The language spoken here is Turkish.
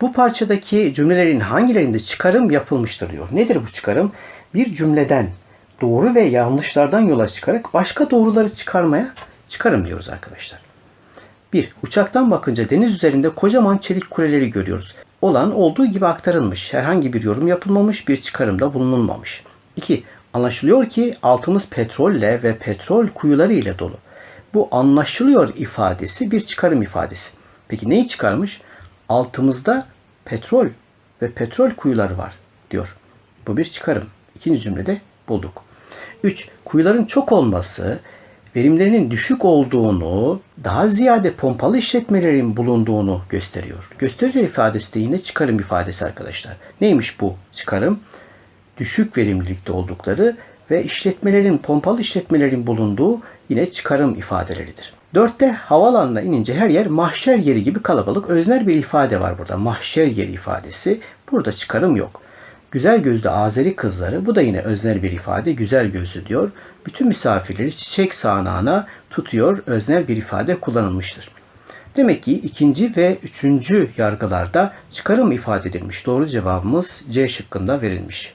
Bu parçadaki cümlelerin hangilerinde çıkarım yapılmıştır diyor. Nedir bu çıkarım? Bir cümleden doğru ve yanlışlardan yola çıkarak başka doğruları çıkarmaya çıkarım diyoruz arkadaşlar. 1. Uçaktan bakınca deniz üzerinde kocaman çelik kuleleri görüyoruz. Olan olduğu gibi aktarılmış. Herhangi bir yorum yapılmamış, bir çıkarımda bulunulmamış. 2. Anlaşılıyor ki altımız petrolle ve petrol kuyuları ile dolu. Bu anlaşılıyor ifadesi bir çıkarım ifadesi. Peki neyi çıkarmış? Altımızda petrol ve petrol kuyuları var diyor. Bu bir çıkarım. İkinci cümlede bulduk. 3. Kuyuların çok olması verimlerinin düşük olduğunu, daha ziyade pompalı işletmelerin bulunduğunu gösteriyor. Gösteriyor ifadesi de yine çıkarım ifadesi arkadaşlar. Neymiş bu çıkarım? Düşük verimlilikte oldukları ve işletmelerin, pompalı işletmelerin bulunduğu yine çıkarım ifadeleridir. Dörtte havalanına inince her yer mahşer yeri gibi kalabalık. Öznel bir ifade var burada. Mahşer yeri ifadesi. Burada çıkarım yok. Güzel gözlü Azeri kızları, bu da yine öznel bir ifade, güzel gözlü diyor. Bütün misafirleri çiçek sağanağına tutuyor, öznel bir ifade kullanılmıştır. Demek ki ikinci ve üçüncü yargılarda çıkarım ifade edilmiş. Doğru cevabımız C şıkkında verilmiş.